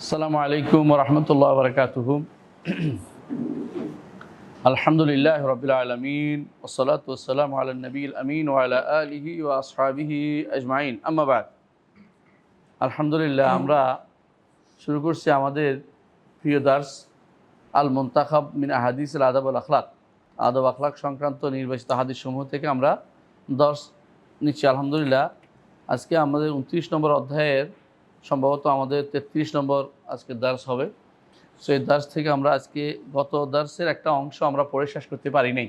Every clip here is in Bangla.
আসসালামু আলাইকুম রহমতুল্লাহ বরকাতুহু। আলহামদুলিল্লাহ রবিল আলমিন ওসলাত ওসালাম নবীল আমিন ওয়ালা আলিহি ও আসহাবিহি আজমাইন। আম্মাবাদ আলহামদুলিল্লাহ, আমরা শুরু করছি আমাদের প্রিয় দার্স আল মুন্তাখাব মিন আহাদিস আদাব আল আখলাক। আদব আখলাক সংক্রান্ত নির্বাচিত হাদিস সমূহ থেকে আমরা দর্শ নিচ্ছি। আলহামদুলিল্লাহ, আজকে আমাদের উনত্রিশ নম্বর অধ্যায়ের সম্ভবত আমাদের তেত্রিশ নম্বর আজকে দার্স হবে। সো এই দার্স থেকে আমরা আজকে গত দার্সের একটা অংশ আমরা পড়ে শেষ করতে পারি নাই।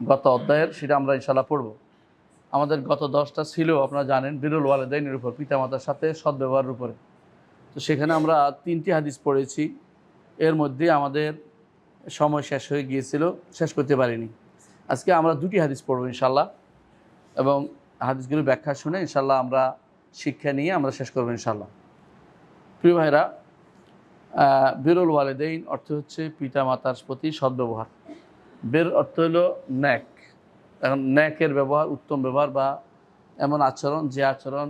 গত অধ্যায়ের সেটা আমরা ইনশাল্লাহ পড়ব। আমাদের গত দশটা ছিল, আপনারা জানেন, বিরুল ওয়ালেদাইনের উপর, পিতামাতার সাথে সদ্ব্যবহারের উপরে। তো সেখানে আমরা তিনটি হাদিস পড়েছি। এর মধ্যে আমাদের সময় শেষ হয়ে গিয়েছিল, শেষ করতে পারিনি। আজকে আমরা দুটি হাদিস পড়ব ইনশাল্লাহ এবং হাদিসগুলো ব্যাখ্যা শুনে ইনশাল্লাহ আমরা শিক্ষা নিয়ে আমরা শেষ করব ইনশাল্লাহ প্রিয় ভাইরা বিরল ওয়ালেদাইন অর্থ হচ্ছে পিতা মাতার প্রতি সদ্ব্যবহার। বের অর্থ হলো ন্যাক। এখন ন্যাকের ব্যবহার, উত্তম ব্যবহার বা এমন আচরণ, যে আচরণ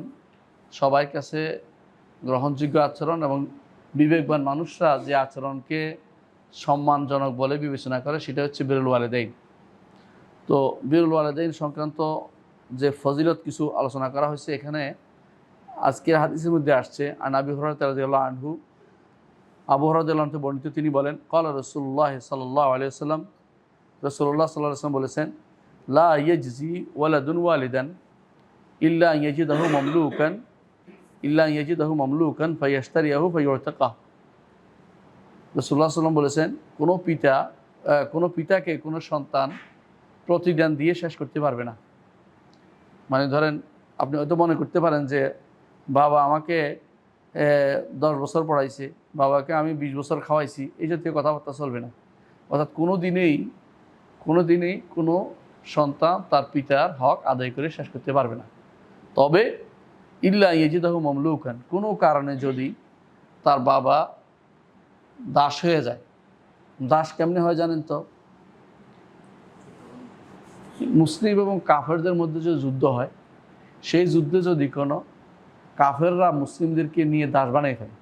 সবাই কাছে গ্রহণযোগ্য আচরণ এবং বিবেকবান মানুষরা যে আচরণকে সম্মানজনক বলে বিবেচনা করে, সেটা হচ্ছে বিরল ওয়ালেদাইন। তো বিরল ওয়ালেদাইন সংক্রান্ত যে ফজিলত কিছু আলোচনা করা হয়েছে, এখানে আজকের হাদিসের মধ্যে আসছে আর নাবি হরত আনহু আবু হরদুল্লাহ বর্ণিত তিনি বলেন কল রসুল্লাহ সাল্লাহ আলিয়াল্লাম রসুল্লাহ সাল্লাহ আসলাম বলেছেন লা ইয়জি ওয়ালাদুন ওয়ালিদান ইল্লা ইয়াজিদাহু মামলুকান ইল্লা ইয়াজিদাহু মামলুকান ফাইয়াস্তারিয়াহু ফাইয়তাকা রসুল্লাহ সাল্লাম বলেছেন কোনো পিতা আহ, কোনো পিতাকে কোনো সন্তান প্রতিদান দিয়ে শেষ করতে পারবে না। মানে ধরেন আপনি হয়তো মনে করতে পারেন যে বাবা আমাকে দশ বছর পড়াইছে। বাবাকে আমি বিশ বছর খাওয়াইছি। এই জাতীয় কথাবার্তা চলবে না। অর্থাৎ কোনো দিনেই কোনো দিনেই কোনো সন্তান তার পিতার হক আদায় করে শেষ করতে পারবে না। তবে, ইল্লা ইয়েজিদাহ মমলুকান। কোনো কারণে যদি তার বাবা দাস হয়ে যায়। দাস কেমনে হয় জানেন তো? মুসলিম এবং কাফেরদের মধ্যে যে যুদ্ধ হয়, সেই যুদ্ধে যদি কোনো কাফেররা মুসলিমদেরকে নিয়ে দাস বানিয়ে ফেলে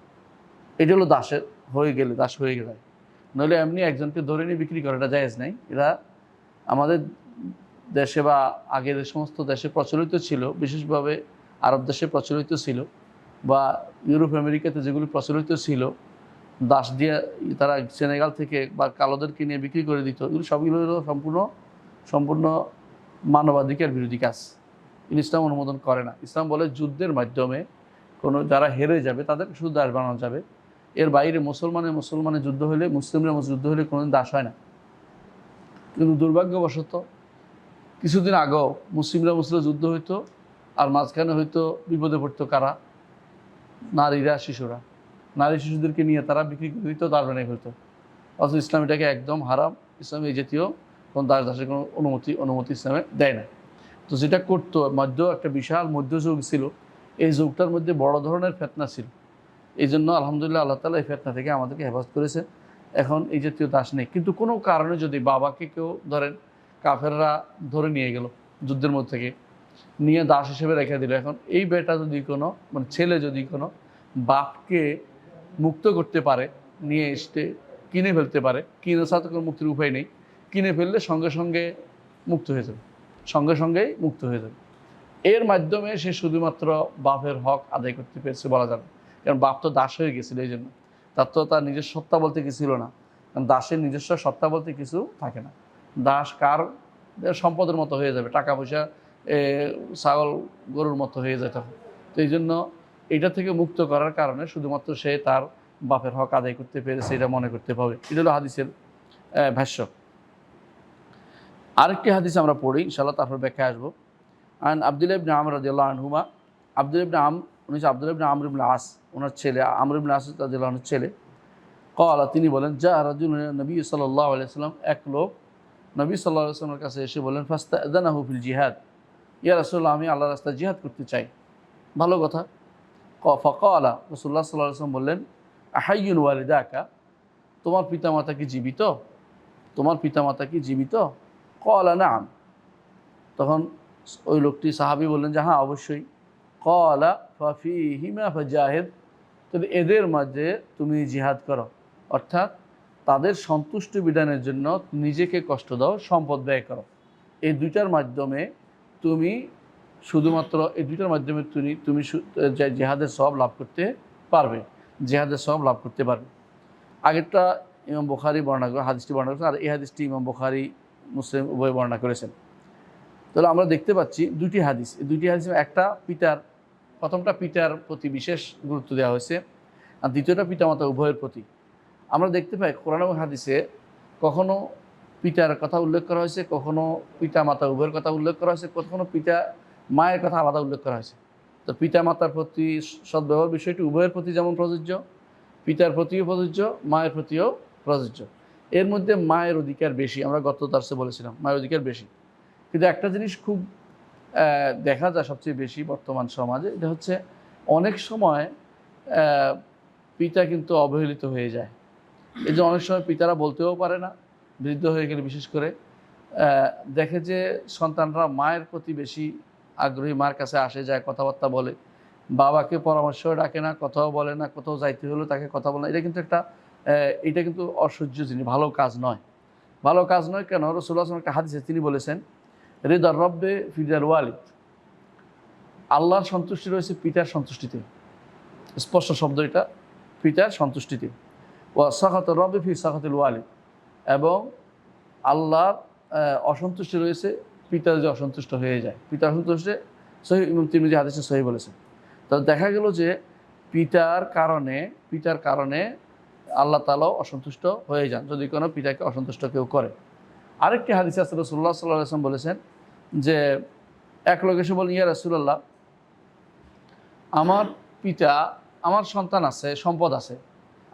এটা হলো দাসের, হয়ে গেলে, দাস হয়ে গেলে। নইলে এমনি একজনকে ধরে নিয়ে বিক্রি করে, এটা জায়েজ নাই। এরা আমাদের দেশে বা আগে যে সমস্ত দেশে প্রচলিত ছিল, বিশেষভাবে আরব দেশে প্রচলিত ছিল, বা ইউরোপ, আমেরিকাতে যেগুলি প্রচলিত ছিল, দাস দিয়ে তারা সেনেগাল থেকে বা কালোদেরকে নিয়ে বিক্রি করে দিত। এগুলো সবগুলো সম্পূর্ণ সম্পূর্ণ মানবাধিকার বিরোধী কাজ। এগুলো ইসলাম অনুমোদন করে না। ইসলাম বলে যুদ্ধের মাধ্যমে কোনো যারা হেরে যাবে তাদেরকে শুধু দাস বানানো যাবে। এর বাইরে মুসলমানের মুসলমানের যুদ্ধ হলে মুসলিমরা মুসলিম যুদ্ধ হলে কোনোদিন দাস হয় না। কিন্তু দুর্ভাগ্যবশত কিছুদিন আগেও মুসলিমরা মুসলিম যুদ্ধ হইতো আর মাঝখানে হয়তো বিপদে পড়তো কারা? নারীরা, শিশুরা। নারী শিশুদেরকে নিয়ে তারা বিক্রি করে দিত দাস বানিয়ে ফেলতো। অথচ ইসলাম এটাকে একদম হারাম। ইসলাম এই জাতীয় কোনো দাস দাসের কোনো অনুমতি অনুমতি ইসলামে দেয় না। তো যেটা করতো, মধ্য একটা বিশাল মধ্যযুগ ছিল, এই যুগটার মধ্যে বড় ধরনের ফেতনা ছিল। এই জন্য আলহামদুলিল্লাহ আল্লাহ তালা এই ফেতনা থেকে আমাদেরকে হেফাজত করেছে। এখন এই জাতীয় দাস নেই। কিন্তু কোনো কারণে যদি বাবাকে কেউ ধরেন কাফেররা ধরে নিয়ে গেল যুদ্ধের মধ্যে থেকে, নিয়ে দাস হিসেবে রেখে দিল, এখন এই বেটা যদি কোনো মানে ছেলে যদি কোনো বাপকে মুক্ত করতে পারে, নিয়ে এসে কিনে ফেলতে পারে, কিনে সাথে কোনো মুক্তির উপায় নেই, কিনে ফেললে সঙ্গে সঙ্গে মুক্ত হয়ে যাবে। সঙ্গে সঙ্গেই মুক্ত হয়ে যাবে। এর মাধ্যমে সে শুধুমাত্র বাপের হক আদায় করতে পেরেছে বলা যাবে কারণ বাপ তো দাস হয়ে গেছিল এই জন্য। তার তো তার নিজস্ব সত্তা বলতে কিছু ছিল না। কারণ দাসের নিজস্ব সত্তা বলতে কিছু থাকে না। দাস কার সম্পদের মতো হয়ে যাবে। টাকা পয়সা ছাগল, গরুর মতো হয়ে যায় তখন। তো এই জন্য এটা থেকে মুক্ত করার কারণে শুধুমাত্র সে তার বাপের হক আদায় করতে পেরেছে এটা মনে করতে হবে এটা হলো হাদিসের ভাষ্য। আরেকটি হাদিস আমরা পড়ি ইনশাল্লাহ তারপর ব্যাখ্যা আসব। আন আবদুল্লাহ ইবনে আমর রাদিয়াল্লাহু আনহুমা আব্দুল ইবনে আম, উনি হচ্ছে আব্দুল ইবনে আমর ইবনে আস, ওনার ছেলে, আমর ইবনে আস আনহুর ছেলে। কলা তিনি বলেন যা রাজুল নবী সাল্লাল্লাহু আলাইহি সাল্লাম এক লোক নবী সাল্লাহ আসলামের কাছে এসে বলেন ফাস্তা এদানাহু ফিল জিহাদ ইয়া রাসূলুল্লাহ, আমি আল্লাহ রাস্তায় জিহাদ করতে চাই। ভালো কথা। ক, ফকলা রসুল্লাহ সাল্লাহ আসলাম বললেন, আহাইয়ুন ওয়ালিদাকা তোমার পিতামাতা কি জীবিত? তোমার পিতামাতা কি জীবিত? কলা, নাম। তখন ওই লোকটি সাহাবি বললেন যে হ্যাঁ অবশ্যই। কলা ফাফি হিমা ফাজাহেদ। তো কিন্তু এদের মাঝে তুমি জিহাদ করো। অর্থাৎ তাদের সন্তুষ্টি বিধানের জন্য নিজেকে কষ্ট দাও, সম্পদ ব্যয় করো। এই দুইটার মাধ্যমে তুমি শুধুমাত্র, এই দুইটার মাধ্যমে তুমি তুমি জেহাদের সব লাভ করতে পারবে। জেহাদের সব লাভ করতে পারবে। আগেরটা ইমাম বুখারি বর্ণনা করে হাদিসটি বর্ণনা করেছেন, আর এই হাদিসটি ইমাম বুখারি মুসলিম উভয় বর্ণনা করেছেন। তাহলে আমরা দেখতে পাচ্ছি দুটি হাদিস। এই দুটি হাদিস একটা পিতার, প্রথমটা পিতার প্রতি বিশেষ গুরুত্ব দেওয়া হয়েছে আর দ্বিতীয়টা পিতামাতা উভয়ের প্রতি। আমরা দেখতে পাই কোরআন হাদিসে কখনো পিতার কথা উল্লেখ করা হয়েছে, কখনো পিতা মাতা উভয়ের কথা উল্লেখ করা হয়েছে, কখনো পিতা মায়ের কথা আলাদা উল্লেখ করা হয়েছে। তো পিতা মাতার প্রতি সদ্ব্যবহার বিষয়টি উভয়ের প্রতি যেমন প্রযোজ্য, পিতার প্রতিও প্রযোজ্য, মায়ের প্রতিও প্রযোজ্য। এর মধ্যে মায়ের অধিকার বেশি, আমরা গত দার্সে বলেছিলাম, মায়ের অধিকার বেশি। কিন্তু একটা জিনিস খুব দেখা যায় সবচেয়ে বেশি বর্তমান সমাজে, এটা হচ্ছে অনেক সময় পিতা কিন্তু অবহেলিত হয়ে যায়। এই যে অনেক সময় পিতারা বলতেও পারে না, বৃদ্ধ হয়ে গেলে বিশেষ করে দেখে যে সন্তানরা মায়ের প্রতি বেশি আগ্রহী, মার কাছে আসে, যায়, কথাবার্তা বলে, বাবাকে পরামর্শ ডাকে না, কথাও বলে না, কোথাও যাইতে হলেও তাকে কথা বলে না, এটা কিন্তু একটা এটা কিন্তু অসহ্য জিনিস, ভালো কাজ নয়। ভালো কাজ নয় কেন? রসুল্লাহ একটা হাদিসে তিনি বলেছেন হৃদর রব্বে ফিদার ওয়ালিদ। আল্লাহর সন্তুষ্টি রয়েছে পিতার সন্তুষ্টিতে। স্পষ্ট শব্দ এটা, পিতার সন্তুষ্টিতে। ও সাখাত রব্বে ফি সাখাতুল ওয়ালিদ। এবং আল্লাহর অসন্তুষ্টি রয়েছে পিতা যে অসন্তুষ্ট হয়ে যায়। পিতা অসন্তুষ্টে সহি, ইমাম তিরমিজি হাদিসে সহি বলেছেন তো দেখা গেল যে পিতার কারণে পিতার কারণে আল্লাহ তালাও অসন্তুষ্ট হয়ে যান। যদি কোনো পিতাকে অসন্তুষ্ট কেউ করে। আরেকটি হাদিস আছে রসুল্লাহ সাল্লাহ আসলাম বলেছেন যে, এক লোক এসে বলেন ইয়া রসুল্লাহ আমার পিতা, আমার সন্তান আছে, সম্পদ আছে।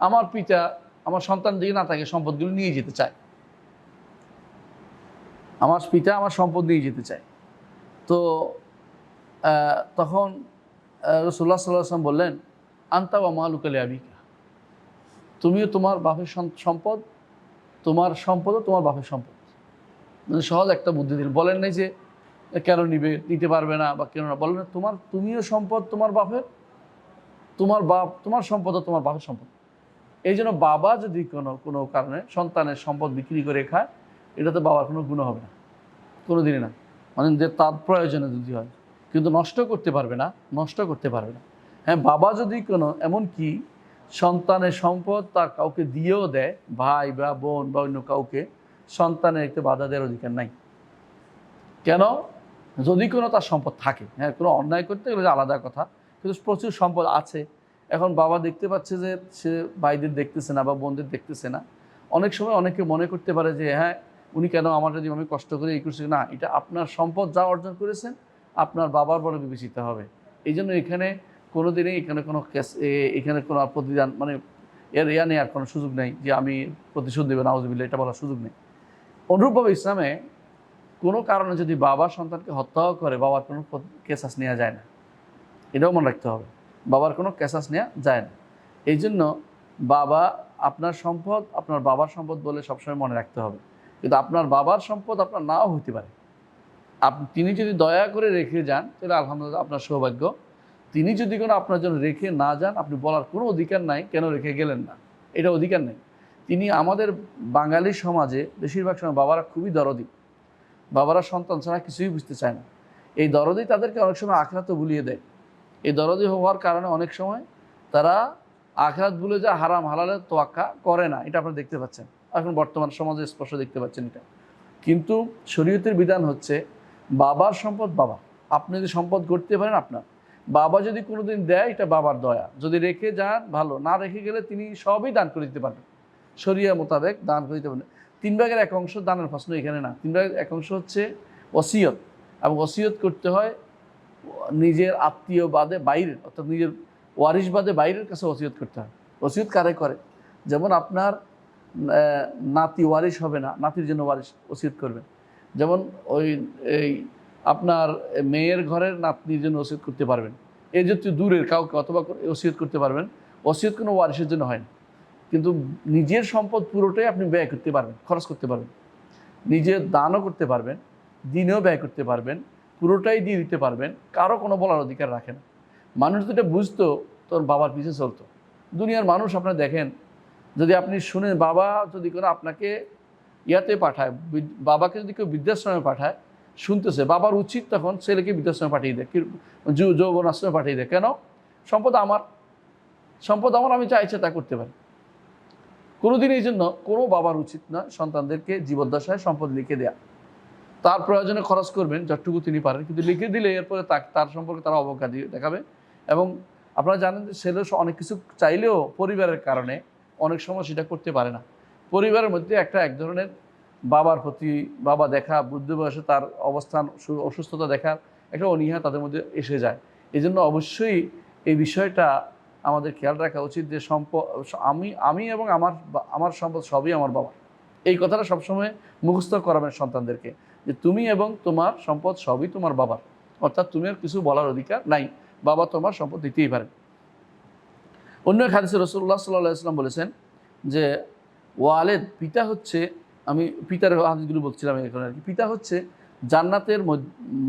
আমার পিতা, আমার সন্তান দিকে না থাকে, সম্পদগুলো নিয়ে যেতে চায়। আমার পিতা আমার সম্পদ নিয়ে যেতে চায়। তো তখন রসুল্লাহ সাল্লাহ আসলাম বললেন, আন্তা বা মালুকালে আবিকা। তুমিও তোমার বাপের সম্পদ তোমার সম্পদও তোমার বাপের সম্পদ। মানে সহজ একটা বুদ্ধি দিল। বলেন নাই যে কেন নিবে নিতে পারবে না বা কেন না বলেন না, তোমার তুমিও সম্পদ তোমার বাপের তোমার বাপ তোমার সম্পদও তোমার বাপের সম্পদ। এই জন্য বাবা যদি কোনো কোনো কারণে সন্তানের সম্পদ বিক্রি করে খায় এটা তো বাবার কোনো গুণ হবে না। কোনো দিনই না। মানে যে তার প্রয়োজনে যদি হয় কিন্তু নষ্ট করতে পারবে না নষ্ট করতে পারবে না। হ্যাঁ বাবা যদি কোনো এমন কি সন্তানের সম্পদ তার কাউকে দিয়েও দেয়, ভাই, বা বোন, বা অন্য কাউকে, সন্তানের একটু বাধা দেওয়ার অধিকার নাই। কেন? যদি কোনো তার সম্পদ থাকে হ্যাঁ কোনো অন্যায় করতে গেলে আলাদা কথা, কিন্তু প্রচুর সম্পদ আছে। এখন বাবা দেখতে পাচ্ছে যে সে ভাইদের দেখতেছে না বা বোনদের দেখতেছে না। অনেক সময় অনেকে মনে করতে পারে যে হ্যাঁ উনি কেন আমার যদি আমি কষ্ট করে এই করছি? না, এটা আপনার সম্পদ যা অর্জন করেছেন, আপনার বাবার বলে বিবেচিত হবে। এই জন্য এখানে কোনো দিনই এখানে কোনো ক্যাস এখানে কোনো প্রতিদান মানে এর ইয়া নেই, আর কোনো সুযোগ নেই যে আমি প্রতিশোধ দেবেন আউজবিল্লা এটা বলার সুযোগ নেই। অনুরূপভাবে ইসলামে কোনো কারণে যদি বাবা সন্তানকে হত্যাও করে, বাবার কোনো কেসাস নেওয়া যায় না। এটাও মনে রাখতে হবে। বাবার কোনো কেসাস নেওয়া যায় না। এই জন্য বাবা আপনার সম্পদ, আপনার বাবার সম্পদ বলে সবসময় মনে রাখতে হবে। কিন্তু আপনার বাবার সম্পদ আপনার নাও হতে পারে। তিনি যদি দয়া করে রেখে যান, তাহলে আলহামদুলিল্লাহ আপনার সৌভাগ্য তিনি যদি কোনো আপনার জন্য রেখে না যান, আপনি বলার কোনো অধিকার নাই, কেন রেখে গেলেন না? এটা অধিকার নেই। তিনি আমাদের বাঙালি সমাজে বেশিরভাগ সময় বাবারা খুবই দরদি। বাবারা সন্তান ছাড়া কিছুই বুঝতে চায় না। এই দরদি তাদেরকে অনেক সময় আখরাত ভুলিয়ে দেয়। এই দরদি হওয়ার কারণে অনেক সময় তারা আখরাত ভুলে যা হারাম হালালের তোয়াক্কা করে না। এটা আপনারা দেখতে পাচ্ছেন। এখন বর্তমান সমাজে স্পষ্ট দেখতে পাচ্ছেন এটা। কিন্তু শরীয়তের বিধান হচ্ছে, বাবার সম্পদ বাবা। আপনি যদি সম্পদ করতে পারেন, আপনার। বাবা যদি কোনোদিন দেয়, এটা বাবার দয়া। যদি রেখে যান, ভালো। না রেখে গেলে তিনি সবই দান করে দিতে পারবেন। শরিয়া মোতাবেক দান করে দিতে পারবেন। তিন ভাগের এক অংশ দানের প্রশ্ন এখানে না। তিন ভাগের এক অংশ হচ্ছে ওসিয়ত। এবং ওসিয়ত করতে হয় নিজের আত্মীয় বাদে বাইরের, অর্থাৎ নিজের ওয়ারিশ বাদে বাইরের কাছে ওসিয়ত করতে হয়। ওসিয়ত কারে করে? যেমন আপনার নাতি ওয়ারিশ হবে না, নাতির জন্য ওয়ারিশ ওসিয়ত করবেন। যেমন ওই, এই আপনার মেয়ের ঘরের নাতনির জন্য ওসিয়ত করতে পারবেন। এই যে দূরের কাউকে অথবা ওসিয়ত করতে পারবেন, ওসিয়ত কোনো ওয়ারিশের জন্য হয় না। কিন্তু নিজের সম্পদ পুরোটাই আপনি ব্যয় করতে পারবেন, খরচ করতে পারবেন। নিজের দানও করতে পারবেন, দিনেও ব্যয় করতে পারবেন, পুরোটাই দিয়ে দিতে পারবেন, কারও কোনো বলার অধিকার রাখে না। মানুষ যেটা বুঝতো, তোর বাবার পিছিয়ে চলতো। দুনিয়ার মানুষ আপনারা দেখেন, যদি আপনি শুনেন, বাবা যদি কোনো আপনাকে ইয়াতে পাঠায় বাবাকে যদি কেউ বৃদ্ধাশ্রমে পাঠায় শুনতেছে, বাবার উচিত তখন ছেলেকে বৃদ্ধাশ্রমে পাঠিয়ে দেয় যৌবন আশ্রমে পাঠিয়ে দেয়। কেন? সম্পদ আমার। সম্পদ আমার, আমি যা ইচ্ছে তা করতে পারি। কোনোদিন এই জন্য কোনো বাবার উচিত নয় সন্তানদেরকে জীবদ্দশায় সম্পদ লিখে দেয়া। তার প্রয়োজনে খরচ করবেন, যতটুকু তিনি পারেন, কিন্তু লিখে দিলে এরপরে তার সম্পর্কে তারা অবজ্ঞা দিয়ে দেখাবে। এবং আপনারা জানেন যে ছেলে অনেক কিছু চাইলেও পরিবারের কারণে অনেক সময় সেটা করতে পারে না। পরিবারের মধ্যে একটা এক ধরনের বাবার প্রতি বাবা দেখা, বুদ্ধ বয়সে তার অবস্থান অসুস্থতা দেখার একটা অনীহা তাদের মধ্যে এসে যায়। এই জন্য অবশ্যই এই বিষয়টা আমাদের খেয়াল রাখা উচিত যে সম্পদ আমি আমি এবং আমার আমার সম্পদ সবই আমার বাবা এই কথাটা সবসময় মুখস্থ করাবেন সন্তানদেরকে যে তুমি এবং তোমার সম্পদ সবই তোমার বাবার। অর্থাৎ তুমি আর কিছু বলার অধিকার নাই। বাবা তোমার সম্পদ দিতেই পারে অন্য এক হাদিসে রসুল্লাহ সাল্লাহ ইসলাম বলেছেন যে, ওয়ালেদ পিতা হচ্ছে আমি পিতার হাদিসগুলো বলছিলাম এখানে আর কি। পিতা হচ্ছে জান্নাতের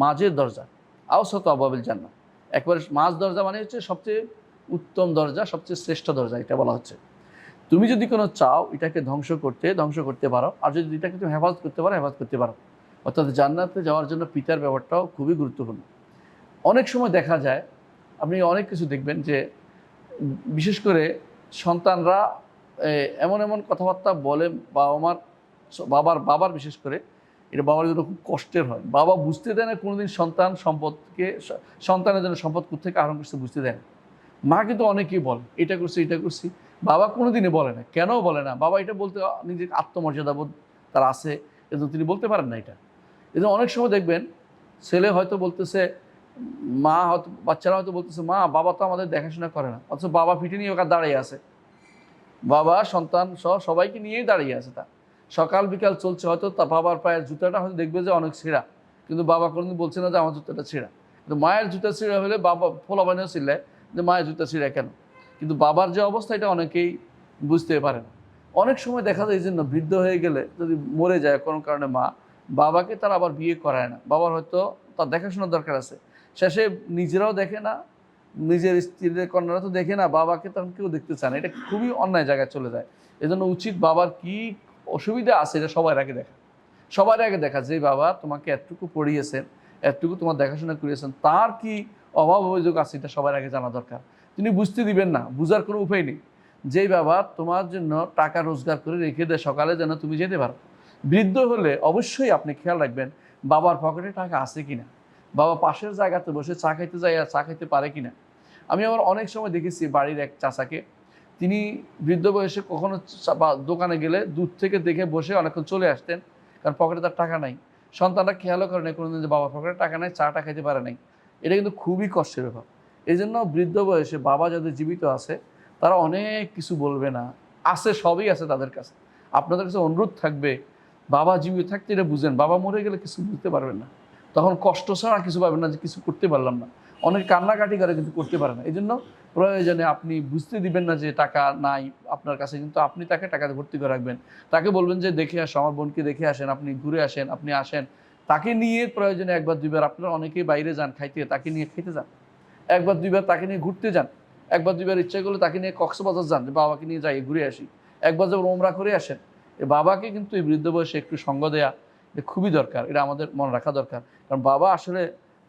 মাঝের দরজা। আওসত আবাবিল জান্নাত। একবারে মাঝ দরজা মানে হচ্ছে সবচেয়ে উত্তম দরজা, সবচেয়ে শ্রেষ্ঠ দরজা এটা বলা হচ্ছে। তুমি যদি কোনো চাও এটাকে ধ্বংস করতে ধ্বংস করতে পারো। আর যদি এটাকে তুমি হেফাজত করতে পারো, হেফাজত করতে পারো। অর্থাৎ জান্নাতে যাওয়ার জন্য পিতার ব্যাপারটাও খুবই গুরুত্বপূর্ণ। অনেক সময় দেখা যায়, আপনি অনেক কিছু দেখবেন যে বিশেষ করে সন্তানরা এমন এমন কথাবার্তা বলে বাবা মার বাবার বাবার বিশেষ করে এটা বাবার জন্য খুব কষ্টের হয়। বাবা বুঝতে দেয় না কোনোদিন সন্তান সম্পদকে, সন্তানের জন্য সম্পদ কোথেকে আহরণ করছে, বুঝতে দেয় না। মা কিন্তু অনেকেই বলে, এটা করছি এটা করছি। বাবা কোনোদিনই বলে না। কেন বলে না? বাবা এটা বলতে নিজের আত্মমর্যাদা বোধ তার আছে, কিন্তু তিনি বলতে পারেন না এটা। এই জন্য অনেক সময় দেখবেন, ছেলে হয়তো বলতেছে, মা হয়তো, বাচ্চারা হয়তো বলতেছে, মা, বাবা তো আমাদের দেখাশোনা করে না। অথচ বাবা পিঠে নিয়ে ওখানে দাঁড়িয়ে আছে। বাবা, সন্তান সহ সবাইকে নিয়েই দাঁড়িয়ে আছে তা সকাল বিকাল চলছে, হয়তো তা বাবার পায়ের জুতাটা হয়তো দেখবে যে অনেক ছেঁড়া। কিন্তু বাবা কোনোদিন বলছে না যে আমার জুতাটা ছেঁড়া। কিন্তু মায়ের জুতা ছিঁড়া হলে বাবা ফোলা বানিয়েও ছিঁড়লে যে মায়ের জুতা ছিঁড়া কেন? কিন্তু বাবার যে অবস্থা, এটা অনেকেই বুঝতে পারে না। অনেক সময় দেখা যায় এই জন্য বৃদ্ধ হয়ে গেলে যদি মরে যায় কোনো কারণে মা, বাবাকে তার আবার বিয়ে করায় না। বাবার হয়তো তার দেখাশোনার দরকার আছে। শেষে নিজেরাও দেখে না, নিজের স্ত্রীদের কন্যারা তো দেখে না, বাবাকে তখন কেউ দেখতে চায় না। এটা খুবই অন্যায় জায়গায় চলে যায়। এজন্য উচিত বাবার কি অসুবিধা আছে, এটা সবার আগে দেখা। সবার আগে দেখা যে বাবা তোমাকে এতটুকু পড়িয়েছেন, এতটুকু তোমার দেখাশোনা করিয়েছেন, তার কি অভাব অভিযোগ আছে এটা সবার আগে জানা দরকার। তিনি বুঝতে দিবেন না, বুঝার কোনো উপায় নেই। যেই বাবা তোমার জন্য টাকা রোজগার করে রেখে দেয়, সকালে যেন তুমি যেতে পারো। বৃদ্ধ হলে অবশ্যই আপনি খেয়াল রাখবেন, বাবার পকেটে টাকা আছে কিনা? বাবা পাশের জায়গাতে বসে চা খাইতে যায় আর চা খাইতে পারে কিনা? আমি আবার অনেক সময় দেখেছি বাড়ির এক চাচাকে তিনি বৃদ্ধ বয়সে কখনো বা দোকানে গেলে দূর থেকে দেখে বসে অনেকক্ষণ চলে আসতেন, কারণ পকেটে তার টাকা নাই। সন্তানরা খেয়ালও করে নাই কোনোদিন যে বাবা পকেটে টাকা নাই, চাটা খাইতে পারে নাই। এটা কিন্তু খুবই কষ্টের ব্যাপার। এই জন্য বৃদ্ধ বয়সে বাবা যাদের জীবিত আছে, তারা অনেক কিছু বলবে না। আছে, সবই আছে তাদের কাছে। আপনাদের কাছে অনুরোধ থাকবে, বাবা জীবিত থাকতে এটা বুঝেন। বাবা মরে গেলে কিছু বুঝতে পারবেন না। তখন কষ্ট ছাড়া কিছু পাবেন না যে কিছু করতে পারলাম না। অনেক কান্নাকাটি করে কিন্তু করতে পারে না। এই জন্য প্রয়োজনে আপনি বুঝতে দিবেন না যে টাকা নাই আপনার কাছে, কিন্তু আপনি তাকে টাকাতে ভর্তি করে রাখবেন। তাকে বলবেন যে, দেখে আসো, আমার বোনকে দেখে আসেন, আপনি ঘুরে আসেন, আপনি আসেন। তাকে নিয়ে প্রয়োজনে একবার দুইবার আপনারা অনেকেই বাইরে যান খাইতে, তাকে নিয়ে খেতে যান। একবার দুইবার তাকে নিয়ে ঘুরতে যান। একবার দুইবার ইচ্ছা করলে তাকে নিয়ে কক্সবাজার যান বাবাকে নিয়ে যাই, ঘুরে আসি। একবার যখন ওমরা করে আসেন এই বাবাকে কিন্তু এই বৃদ্ধ বয়সে একটু সঙ্গ দেয়া খুবই দরকার। এটা আমাদের মনে রাখা দরকার। কারণ বাবা আসলে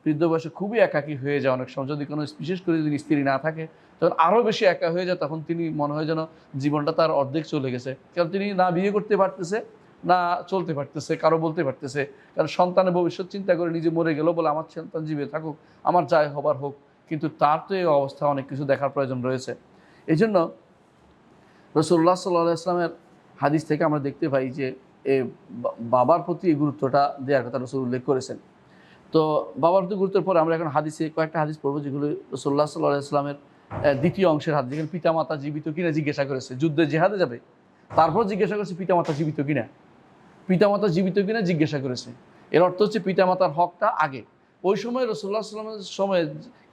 বৃদ্ধ বয়সে খুবই একাকী হয়ে যায় অনেক সময়। যদি কোনো বিশেষ করে যদি স্ত্রী না থাকে, তখন আরও বেশি একা হয়ে যায়, তখন তিনি মনে হয় যেন জীবনটা তার অর্ধেক চলে গেছে। কারণ তিনি না বিয়ে করতে পারতেছে, না চলতে পারতেছে, কারও বলতে পারতেছে। কারণ সন্তানের ভবিষ্যৎ চিন্তা করে নিজে মরে গেল বলে, আমার সন্তান জীবে থাকুক, আমার যাই হবার হোক। কিন্তু তার তো এই অবস্থা, অনেক কিছু দেখার প্রয়োজন রয়েছে। এই জন্য রসুল্লাহ সাল্লাহ ইসলামের হাদিস থেকে আমরা দেখতে পাই যে, এ বাবার প্রতি এই গুরুত্বটা দেওয়ার কথা রসুল উল্লেখ করেছেন। তো বাবার প্রতি গুরুত্বের পর আমরা এখন হাদিসে কয়েকটা হাদিস পড়ব, যেগুলো রসুল্লাহ সাল্লাহ ইসলামের দ্বিতীয় অংশের হাদিস, যেখানে পিতামাতা জীবিত কিনা জিজ্ঞাসা করেছে। যুদ্ধে জেহাদে যাবে, তারপর জিজ্ঞাসা করেছে পিতামাতা জীবিত কিনা। পিতামাতা জীবিত কিনা জিজ্ঞাসা করেছে। এর অর্থ হচ্ছে পিতামাতার হকটা আগে। ওই সময় রসুল্লাহ সাল্লামের সময়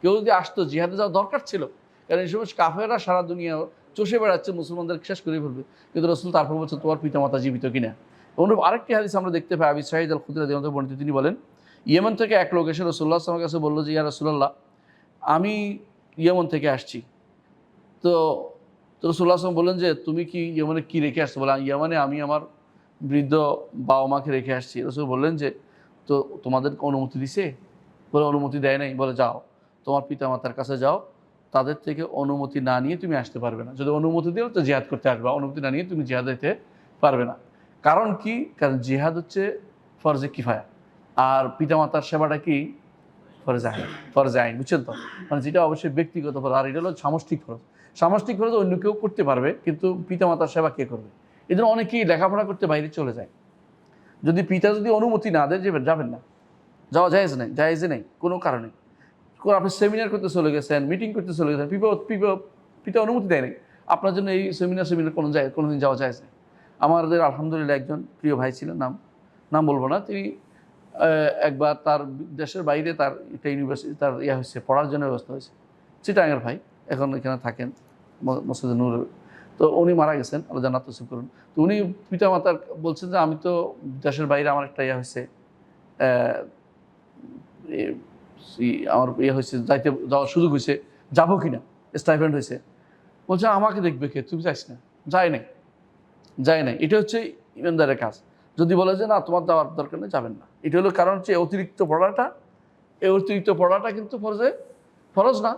কেউ যদি আসতো, জিহাদে যাওয়া দরকার ছিল, কারণ এই সময় কাফেরা সারা দুনিয়া চষে বেড়াচ্ছে, মুসলমানদের শেষ করে ফেলবে। কিন্তু রসুল তারপর বলছে, তোমার পিতামাতা জীবিত কিনা? অনুরূপ আরেকটি হাদিস আমরা দেখতে পাই, আবি সাহিদ আল খুদরা দেমন্ত বর্ণিত, তিনি বলেন ইয়েমন থেকে এক লোক এসে রসুল্লাহ আসলামের কাছে বলল যে, ইয়া রসুল্লাহ আমি ইয়েমন থেকে আসছি। তো তো রসুল্লাহ আসলাম বললেন যে, তুমি কি ইয়ামানে কি রেখে আসছো? বলে, ইয়েমানে আমি আমার বৃদ্ধ বাবা মাকে রেখে আসছি। রসুল বললেন যে, তো তোমাদের অনুমতি দিছে? বলে, অনুমতি দেয় নাই। বলে, যাও, তোমার পিতা মাতার কাছে যাও, তাদের থেকে অনুমতি না নিয়ে তুমি আসতে পারবে না। যদি অনুমতি দিও, তো জিহাদ করতে আসবে, অনুমতি না নিয়ে তুমি জিহাদ দিতে পারবে না। কারণ কি? কারণ জেহাদ হচ্ছে ফরজে কিফায়া। আর পিতামাতার সেবাটা কি? ফরজে আইন ফরজে আইন, বুঝছেন তো? মানে যেটা অবশ্যই ব্যক্তিগত ফরজ, আর এটা হলো সামষ্টিক ফরজ। সামষ্টিক ফরজ অন্য কেউ করতে পারবে, কিন্তু পিতামাতার সেবা কে করবে? জন্য অনেকেই লেখাপড়া করতে বাইরে চলে যায়। যদি পিতা যদি অনুমতি না দেয়, যাবেন যাবেন না। যাওয়া জায়েজ নেই জায়েজে নেই, কোনো কারণে। কোনো আপনি সেমিনার করতে চলে গেছেন মিটিং করতে চলে গেছেন পিপা পিপা পিতা অনুমতি দেয় নাই। আপনার জন্য এই সেমিনার সেমিনার কোনো যায় কোনো দিন যাওয়া যায় না আমাদের আলহামদুলিল্লাহ একজন প্রিয় ভাই ছিলেন, নাম নাম বলব না, তিনি একবার তার দেশের বাইরে তার একটা ইউনিভার্সিটি তার ইয়ে হয়েছে, পড়ার জন্য ব্যবস্থা হয়েছে। চিটাঙ্গের ভাই এখন এখানে থাকেন মসজিদে নূর। তো উনি মারা গেছেন, আল্লাহ জান্নাত নসিব করুন। তো উনি পিতা মাতার বলছেন যে, আমি তো দেশের বাইরে আমার একটা ইয়ে হয়েছে আমার ইয়ে হয়েছে, যাইতে, যাওয়ার সুযোগ হয়েছে, যাব কি না স্টাইফেন্ড হয়েছে। বলছে, আমাকে দেখবে কে? তুমি যাইস না? যাই নাই যাই নাই। এটা হচ্ছে ইমানদারের কাজ। যদি বলে যে, না, তোমার যাওয়ার দরকার নেই, যাবেন না। এটা হলো কারণ হচ্ছে অতিরিক্ত পড়াটা এই অতিরিক্ত পড়াটা কিন্তু ফরজে, ফরজ না,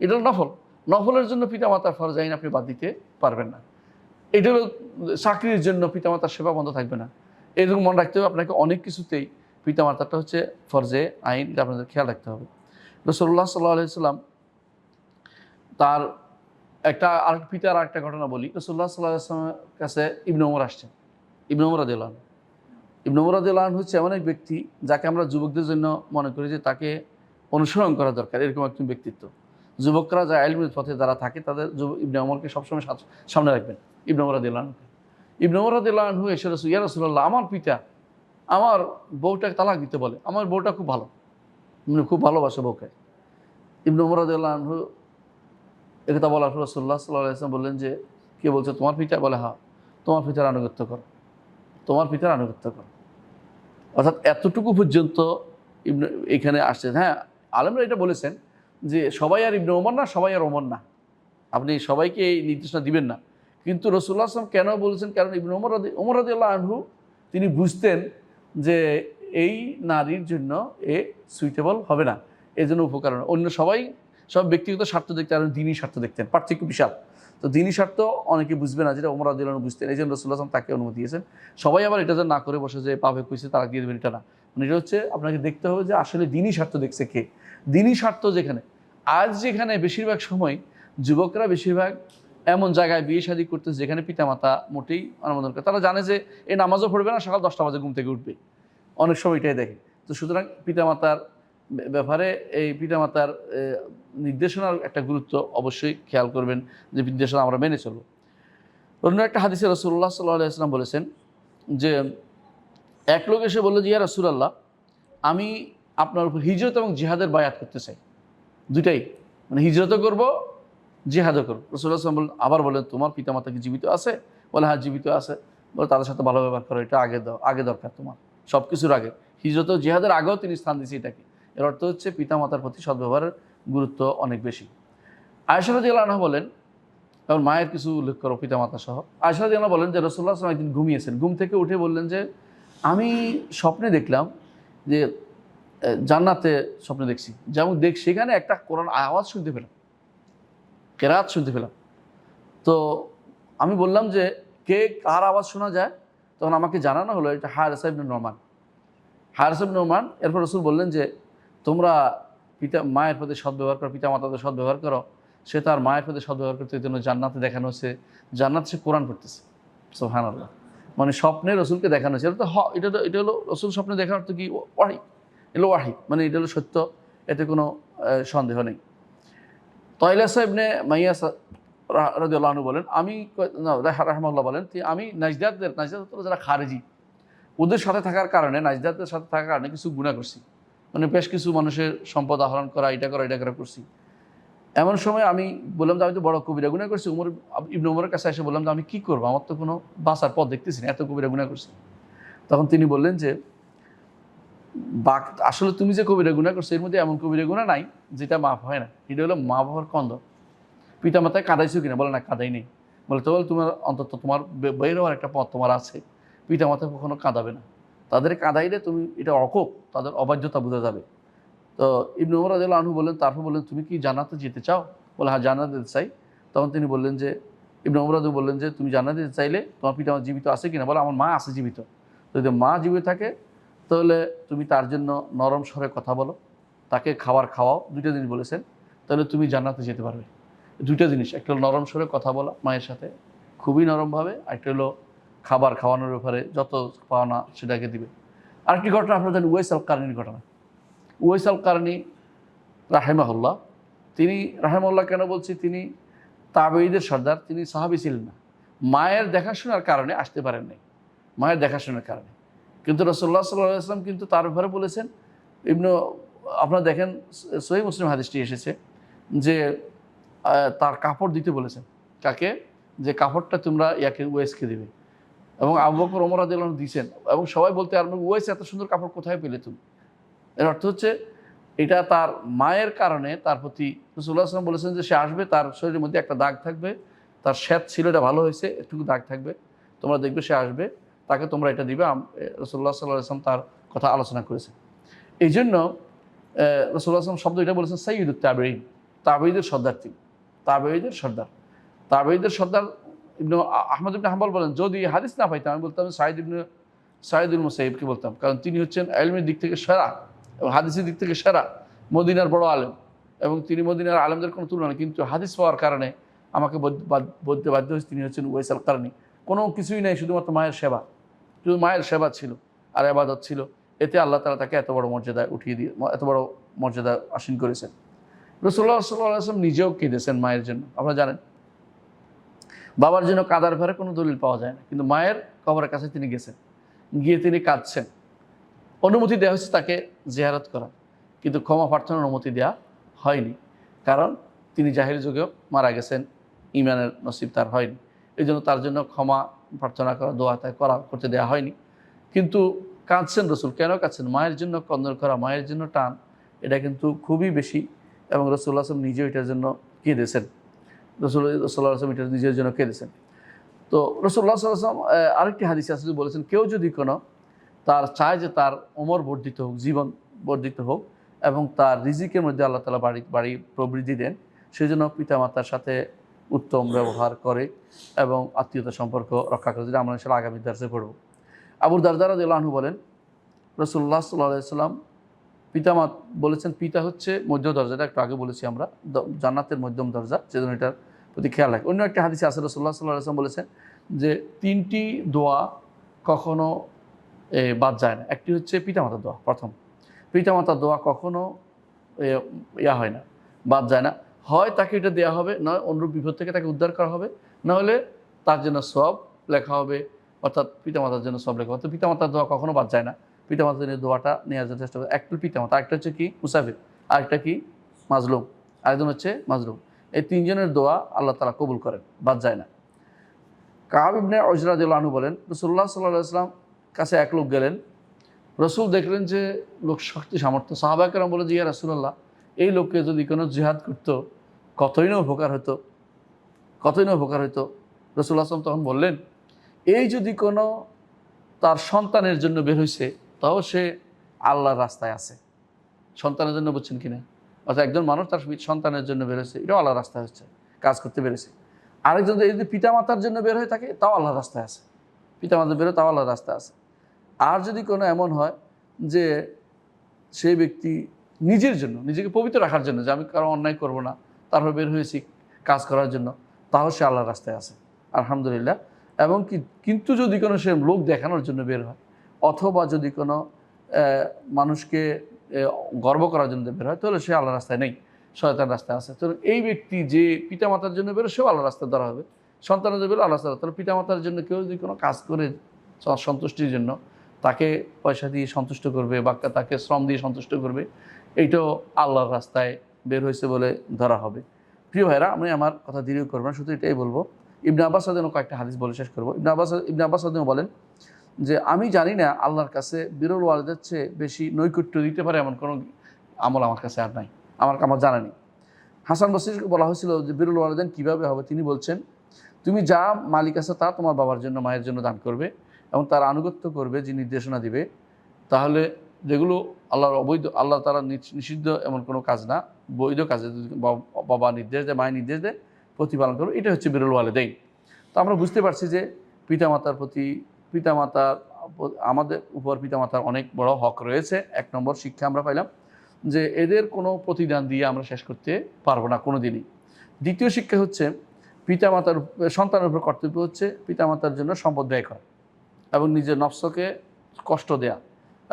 এটা নফল। নফলের জন্য পিতামাতার ফরজ, আইন আপনি বাদ দিতে পারবেন না। এটা হলো চাকরির জন্য পিতামাতার সেবা বন্ধ থাকবে না। এরকম মনে রাখতে হবে, আপনাকে অনেক কিছুতেই পিতামাতাটা হচ্ছে ফরজে, আইন, এটা আপনাদের খেয়াল রাখতে হবে। রসল্লাহ সাল্লাহ আলাইসাল্লাম তার একটা আর পিতার একটা ঘটনা বলি। রসল্লাহ সাল্লাহ আসলামের কাছে ইবনে ওমর আসছেন। ইবনে ওমর আদিলান ইবনে ওমর হচ্ছে এমন এক ব্যক্তি যাকে আমরা যুবকদের জন্য মনে করি যে তাকে অনুসরণ করা দরকার, এরকম একজন ব্যক্তিত্ব। যুবকরা যা আইলমের পথে যারা থাকে, তাদের যুব ইবনে ওমরকে সবসময় সামনে রাখবেন, ইবনে ওমর আদিলানকে ইবনে এসে রসুল ইয়া রসুল্লাহ আমার পিতা আমার বউটাকে তালাক দিতে বলে, আমার বউটা খুব ভালো। মানে খুব ভালোবাসে বউকে। ইবনে ওমর আদিলানহু একথা বলার পর রসুল্লাহ সাল্লাহ ইসলাম বললেন যে, কে বলছে তোমার পিতা? বলে হা তোমার পিতার আনুগত্য করো, তোমার পিতার আনুগত্য করো। অর্থাৎ এতটুকু পর্যন্ত এখানে আসছে হ্যাঁ আলমরা এটা বলেছেন যে সবাই আর ইবনে ওমর না, সবাই আর ওমর না। আপনি সবাইকে এই নির্দেশনা দিবেন না। কিন্তু রসুল্লাহ আসলাম কেন বলেছেন? কারণ ইবনে ওমর ওমর রাদি আল্লাহ আনহু, তিনি বুঝতেন যে এই নারীর জন্য এ সুইটেবল হবে না। এই জন্য উপকার অন্য সবাই সব ব্যক্তিগত স্বার্থ দেখতেন, আর দিনই স্বার্থ দেখতেন। পার্থক্য বিশাল। তো দিনই স্বার্থ অনেকে বুঝবে না, যেটা ওমর আদিল বুঝতেন। এই জন্য রসুল্লাহ তাকে অনুমতি দিয়েছেন। সবাই আবার এটা না করে বসে যে পাবে কইছে তারা দিয়ে দেবেন, এটা না। মানে এটা হচ্ছে, আপনাকে দেখতে হবে যে, আসলে দিনই স্বার্থ দেখছে কে? দিনই স্বার্থ যেখানে। আজ যেখানে বেশিরভাগ সময় যুবকরা বেশিরভাগ এমন জায়গায় বিয়ে শাদী করতেছে, যেখানে পিতামাতা মোটেই অনুমোদন করে। তারা জানে যে, এই নামাজও পড়বে না, সকাল দশটা বাজে ঘুম থেকে উঠবে। অনেক সময় এটাই দেখে। তো সুতরাং পিতামাতার ব্যাপারে এই পিতামাতার নির্দেশনার একটা গুরুত্ব অবশ্যই খেয়াল করবেন যে নির্দেশনা আমরা মেনে চলবো। অন্য একটা হাদিসে রসুল্লাহ সাল্লাহ আলাইসলাম বলেছেন যে, এক লোক এসে বলল যে, ইয়া রসুলাল্লাহ, আমি আপনার উপর হিজরত এবং জিহাদের বায়াত করতে চাই। দুটাই মানে হিজরতও করব, জিহাদও করব। রসুল্লাহ বললেন আবার বলেন তোমার পিতামাতা কি জীবিত আছে? বলে হ্যাঁ জীবিত আছে। বলে, তাদের সাথে ভালো ব্যবহার করো, এটা আগে দাও আগে দরকার তোমার সব কিছুর আগে। হিজরত জিহাদের আগেও তিনি স্থান দিয়েছে এটাকে। এর অর্থ হচ্ছে পিতামাতার প্রতি সদ্ব্যবহারের গুরুত্ব অনেক বেশি। আয়সরাদি আল্লাহ বলেন, এবং মায়ের কিছু উল্লেখ করো পিতামাতা সহ। আয়সরাদি আল্লাহ বলেন যে রসুল্লাহ আসলাম একদিন ঘুমিয়েছেন। ঘুম থেকে উঠে বললেন যে, আমি স্বপ্নে দেখলাম যে জান্নাতে স্বপ্নে দেখছি। যেমন দেখ, সেখানে একটা কোরআন আওয়াজ শুনতে পেলাম। কেরাত শুনতে পেলাম। তো আমি বললাম যে, কে কার আওয়াজ শোনা যায়? তখন আমাকে জানানো হলো এটা হায়ার সাহেব নরমান হায়ার সাহেব নরমান এরপর রসুল বললেন যে তোমরা পিতা, মায়ের প্রতি সদ্ব্যবহার করো পিতা মাতাদের সদ্ব্যবহার করো, সে তার মায়ের প্রতি সদ্ব্যবহার করতে জন্য জান্নাতে দেখানো হচ্ছে জান্নাত সে কোরআন পড়তেছে। সোহান আল্লাহ মানে স্বপ্নে রসুলকে দেখানো হচ্ছে এটা তো হ- এটা তো, এটা হলো রসুল স্বপ্নে দেখানোর তো কি? ওয়াহি। এলো ওয়াহি। মানে এটা হলো সত্য। এতে কোনো সন্দেহ নেই। তয়লা সাহেবনে মাইয়া রাজু বলেন, আমি রাহমাল্লাহ বলেন আমি নাজদাতদের, নাজদাত যারা খারেজি, ওদের সাথে থাকার কারণে নাজদাতের সাথে থাকার কারণে কিছু গুণা করছি। মানে বেশ কিছু মানুষের সম্পদ আহরণ করা, এটা করা এটা করা করছি। এমন সময় আমি বললাম যে আমি তো বড় কবিরা গুণা করছি, উমর, ইবনে উমরের কাছে এসে বললাম যে আমি কী করব? আমার তো কোনো বাঁচার পথ দেখতেছি না, এত কবিরা গুণা করছি। তখন তিনি বললেন যে, বাক, আসলে তুমি যে কবিরা গুণা করছ, এর মধ্যে এমন কবিরা গুণা নাই, যেটা মাফ হয় না। এটা হলো মা বাবার কন্দ। পিতা মাতায় কাঁদাইছো কিনা? বলে, না, কাঁদাই নেই। বলে, তো বলে, তোমার অন্তত তোমার বের হওয়ার একটা পথ তোমার আছে। পিতা মাতা কখনো কাঁদাবে না। তাদের কাঁদাইলে তুমি এটা অকোপ, তাদের অবাধ্যতা বোঝা যাবে। তো ইবনু উমর রাদিয়াল্লাহু আনহু বললেন, তারপর বললেন, তুমি কি জানাতে যেতে চাও? বলে হ্যাঁ জান্নাতে যেতে চাই। তখন তিনি বললেন যে, ইবনু উমর বললেন যে, তুমি জান্নাতে যেতে চাইলে তোমার পিতা আমার জীবিত আছে কিনা? বলে, আমার মা আছে জীবিত। যদি মা জীবিত থাকে, তাহলে তুমি তার জন্য নরম স্বরে কথা বলো। তাকে খাবার খাওয়াও, দুইটা জিনিস বলেছেন। তাহলে তুমি জান্নাতে যেতে পারবে। দুইটা জিনিস, একটা হলো নরম স্বরে কথা বলা মায়ের সাথে, খুবই নরমভাবে একটা হলো খাবার খাওয়ানোর ব্যাপারে যত পাওনা সেটাকে দিবে। আরেকটি ঘটনা আপনারা জানেন ওয়েস আল কারণীর ঘটনা। ওয়েস আল কারণী রাহেমাহুল্লাহ, তিনি রাহেমাল্লাহ কেন বলছি? তিনি তাবেঈদের সর্দার, তিনি সাহাবি ছিলেন না। মায়ের দেখাশোনার কারণে আসতে পারেন নাই। মায়ের দেখাশোনার কারণে। কিন্তু রসল্লাহ সাল্লাহ আসলাম কিন্তু তার ব্যাপারে বলেছেন, ইবনু, আপনারা দেখেন, সহি মুসলিম হাদিসটি এসেছে যে তার কাপড় দিতে বলেছেন। কাকে? যে কাপড়টা তোমরা ইয়াকে ওয়েসকে দিবে। এবং আবু বকর, ওমর আদিল্লাহ দিয়েছেন এবং সবাই বলতে আর ওয়েস, এত সুন্দর কাপড় কোথায় পেলে তুমি? এর অর্থ হচ্ছে, এটা তার মায়ের কারণে তার প্রতি রসুল্লাহ বলেছেন যে সে আসবে, তার শরীরের মধ্যে একটা দাগ থাকবে, তার শ্বেত ছিল, এটা ভালো হয়েছে একটু দাগ থাকবে, তোমরা দেখবে সে আসবে, তাকে তোমরা এটা দিবে রসুল্লাহ সাল্লাহ আসলাম তার কথা আলোচনা করেছে এই জন্য রসুল্লাহ আসলাম শব্দ এটা বলেছেন সাইয়ুদ তাবেইন তাবেইদের সর্দার তিনি তাবেইদের সর্দার তাবেইদের সর্দার ইবনু আহমদ ইবনে হাম্বল বলেন, যদি হাদিস না পাইতাম, আমি বলতাম সাইদ ইবনে সাইদুল মুসাইবকে বলতাম, কারণ তিনি হচ্ছেন এলমের দিক থেকে সেরা এবং হাদিসের দিক থেকে সেরা, মদিনার বড় আলেম এবং তিনি মদিনার আলেমদের কোনো তুলনা নেই। কিন্তু হাদিস পাওয়ার কারণে আমাকে বলতে বাধ্য হয়েছে, তিনি হচ্ছেন ওয়েসাল কারণী কোনো কিছুই নেই, শুধুমাত্র মায়ের সেবা। শুধু মায়ের সেবা ছিল আর আবাদত ছিল। এতে আল্লাহ তালা তাকে এত বড় মর্যাদায় উঠিয়ে দিয়ে এত বড় মর্যাদা আসীন করেছেন। রসুল্লাহ সাল্লাহ আসলাম নিজেও কেঁদেছেন মায়ের জন্য। আপনারা জানেন বাবার জন্য কাদার ভরে কোনো দলিল পাওয়া যায় না। কিন্তু মায়ের কবরের কাছে তিনি গেছেন। গিয়ে তিনি কাঁদছেন। অনুমতি দেওয়া হয়েছে তাকে জেহারত করার কিন্তু ক্ষমা প্রার্থনার অনুমতি দেওয়া হয়নি। কারণ তিনি জাহির যুগেও মারা গেছেন। ইমানের নসিব তার হয়নি। এই জন্য তার জন্য ক্ষমা প্রার্থনা করা, দোয়া তাই করা, করতে দেওয়া হয়নি। কিন্তু কাঁদছেন রসুল। কেন কাঁদছেন? মায়ের জন্য কন্দন করা, মায়ের জন্য টান, এটা কিন্তু খুবই বেশি। এবং রসুল্লাহ আসলাম নিজেও এটার জন্য কেঁদেছেন। রসুল রসুল্লাহ এটা নিজের জন্য কেঁদেছেন। তো রসুল্লাহ সাল্লাম আরেকটি হাদিস আসলে বলেছেন, কেউ যদি কোনো তার চায় যে তার ওমর বর্ধিত হোক, জীবন বর্ধিত হোক, এবং তার রিজিকের মধ্যে আল্লাহ তালা বাড়ি বাড়ি প্রবৃদ্ধি দেন, সেজন্য পিতামাতার সাথে উত্তম ব্যবহার করে এবং আত্মীয়তা সম্পর্ক রক্ষা করে। যেটা আমরা আগামী দার্সে পড়ব। আবুর দারদারা আনহু বলেন রসুল্লাহ সাল্লাহ সাল্লাম পিতামাত বলেছেন, পিতা হচ্ছে মধ্য দরজাটা একটু আগে বলেছি আমরা জান্নাতের মধ্যম দরজা সেজন্য এটার প্রতি খেয়াল রাখে। অন্য একটা হাদিসে আছে রসুল্লাহ সাল্লাহ আসলাম বলেছেন যে তিনটি দোয়া কখনো বাদ যায় না। একটি হচ্ছে পিতামাতার দোয়া, প্রথম। পিতামাতার দোয়া কখনো ইয়া হয় না, বাদ যায় না। হয় তাকে এটা দেওয়া হবে, নয় অনুরূপ বিপদ থেকে তাকে উদ্ধার করা হবে, নাহলে তার জন্য সব লেখা হবে, অর্থাৎ পিতামাতার জন্য সব লেখা হবে। তো পিতামাতার দোয়া কখনো বাদ যায় না। পিতামাতার জন্য দোয়াটা নেওয়ার জন্য চেষ্টা করে একটা পিতামাতা একটা হচ্ছে কি মুসাফির, আরেকটা কি মাজলুম, আরেকজন হচ্ছে মাজলুম। এই তিনজনের দোয়া আল্লাহ তালা কবুল করেন, বাদ যায় না। কাব ইবনে আনু বলেন রসুল্লাহ সাল্লাহ আসলাম কাছে এক লোক গেলেন। রসুল দেখলেন যে লোক শক্তি সামর্থ্য। সাহাবাকেরাম বলে যে, ইয়া রসুল্লাহ এই লোককে যদি কোনো জিহাদ করতো, কতই না উপকার হতো? কতই না উপকার হতো রসুল আসলাম তখন বললেন, এই যদি কোনো তার সন্তানের জন্য বের হয়েছে তাও সে আল্লাহর রাস্তায় আছে। সন্তানের জন্য বুঝছেন কিনা? অর্থাৎ একজন মানুষ তার সন্তানের জন্য বেরোছে এটাও আল্লাহর রাস্তায় হচ্ছে, কাজ করতে বেরোছে আরেকজন যদি পিতামাতার জন্য বের হয়ে থাকে, তাও আল্লাহর রাস্তায় আছে। পিতামাতা বেরো তাও আল্লাহর রাস্তায় আছে। আর যদি কোনো এমন হয় যে সেই ব্যক্তি নিজের জন্য, নিজেকে পবিত্র রাখার জন্য, যে আমি কারও অন্যায় করব না তারপর বের হয়েছি কাজ করার জন্য তাও সে আল্লাহর রাস্তায় আছে। আলহামদুলিল্লাহ। এবং কি কিন্তু যদি কোনো সে লোক দেখানোর জন্য বের হয়, অথবা যদি কোনো মানুষকে গর্ব করার জন্য বের হয়, তাহলে সে আল্লাহ রাস্তায় নেই শয়তান রাস্তায় আছে। তো এই ব্যক্তি যে পিতামাতার জন্য বেরো সেও আল্লাহ রাস্তায় ধরা হবে। সন্তানের জন্য বেরো আল্লাহ রাস্তায় তাহলে পিতামাতার জন্য কেউ যদি কোনো কাজ করে সন্তুষ্টির জন্য, তাকে পয়সা দিয়ে সন্তুষ্ট করবে বা তাকে শ্রম দিয়ে সন্তুষ্ট করবে, এইটাও আল্লাহর রাস্তায় বের হয়েছে বলে ধরা হবে। প্রিয় ভাইরা, আমি আমার কথা দীর্ঘ করব না, শুধু এটাই বলব। ইবনে আব্বাস সাদেন কয়েকটা হাদিস বলে শেষ করব। ইবনে আব্বাস ইবনে আব্বাস বলেন যে আমি জানি না আল্লাহর কাছে বিরল ওয়ালদের চেয়ে বেশি নৈকট্য দিতে পারে এমন কোনো আমল আমার কাছে আর নাই। আমার আমার জানা নেই। হাসান বসিরকে বলা হয়েছিল যে বিরল ওয়ালদেন কীভাবে হবে? তিনি বলছেন, তুমি যা মালিক আছে তা তোমার বাবার জন্য, মায়ের জন্য দান করবে এবং তার আনুগত্য করবে, যে নির্দেশনা দিবে। তাহলে যেগুলো আল্লাহর অবৈধ, আল্লাহ তারা নিষ- নিষিদ্ধ এমন কোনো কাজ না, বৈধ কাজে বাবা নির্দেশ দেয়, মায়ের নির্দেশ দেয়, প্রতিপালন করবে এটা হচ্ছে বিরল ওয়ালে দেয় তো আমরা বুঝতে পারছি যে পিতামাতার প্রতি পিতামাতার আমাদের উপর পিতামাতার অনেক বড় হক রয়েছে। এক নম্বর শিক্ষা আমরা পাইলাম যে এদের কোনো প্রতিদান দিয়ে আমরা শেষ করতে পারব না কোনো দিনই দ্বিতীয় শিক্ষা হচ্ছে পিতামাতার সন্তানের উপর কর্তব্য হচ্ছে পিতামাতার জন্য সম্পদ ব্যয় করা এবং নিজের নফসকে কষ্ট দেয়া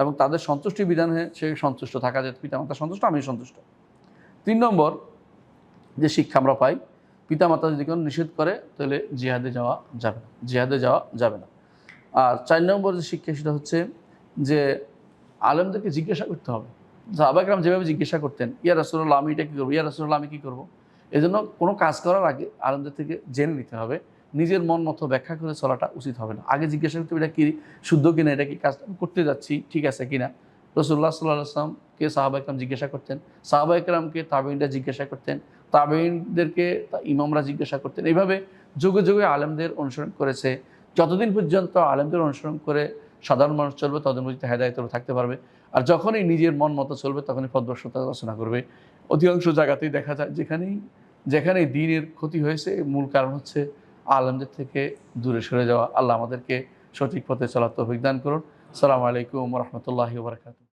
এবং তাদের সন্তুষ্টি বিধানে সে সন্তুষ্ট থাকা যায় পিতামাতা সন্তুষ্ট আমি সন্তুষ্ট। তিন নম্বর যে শিক্ষা আমরা পাই, পিতামাতা যদি কোনো নিষেধ করে, তাহলে জিহাদে যাওয়া যাবে না। জিহাদে যাওয়া যাবে না। আর চার নম্বর যে শিক্ষা, সেটা হচ্ছে যে আলেমদেরকে জিজ্ঞাসা করতে হবে। সাহাবাকরাম যেভাবে জিজ্ঞাসা করতেন, ইয়া রাসুল্লাহ আমি এটা কী করব, ইয়া রাসুল্লাহ আমি কী করব? এই জন্য কোনো কাজ করার আগে আলেমদের থেকে জেনে নিতে হবে। নিজের মন মতো ব্যাখ্যা করে চলাটা উচিত হবে না। আগে জিজ্ঞাসা করতে হবে, এটা কি শুদ্ধ কিনা? এটা কি কাজ করতে যাচ্ছি? ঠিক আছে কিনা? রসুল্লাহ সাল্লাহ আসলামকে সাহাবা একরাম জিজ্ঞাসা করতেন। সাহাবা একরামকে তাবেইনরা জিজ্ঞাসা করতেন। তাবেইনদেরকে ইমামরা জিজ্ঞাসা করতেন। এইভাবে যুগে যুগে আলেমদের অনুসরণ করেছে। যতদিন পর্যন্ত আলেমদের অনুসরণ করে সাধারণ মানুষ চলবে, ততদিন পর্যন্ত হেদায়ত থাকতে পারবে। আর যখনই নিজের মন মতো চলবে, তখনই পদ্মশ্রতা রচনা করবে। অধিকাংশ জায়গাতেই দেখা যায় যেখানেই যেখানেই দিনের ক্ষতি হয়েছে, মূল কারণ হচ্ছে আলেমদের থেকে দূরে সরে যাওয়া। আল্লাহ আমাদেরকে সঠিক পথে চলার দান করুন। সালামু আলাইকুম রহমতুল্লাহি বারকাত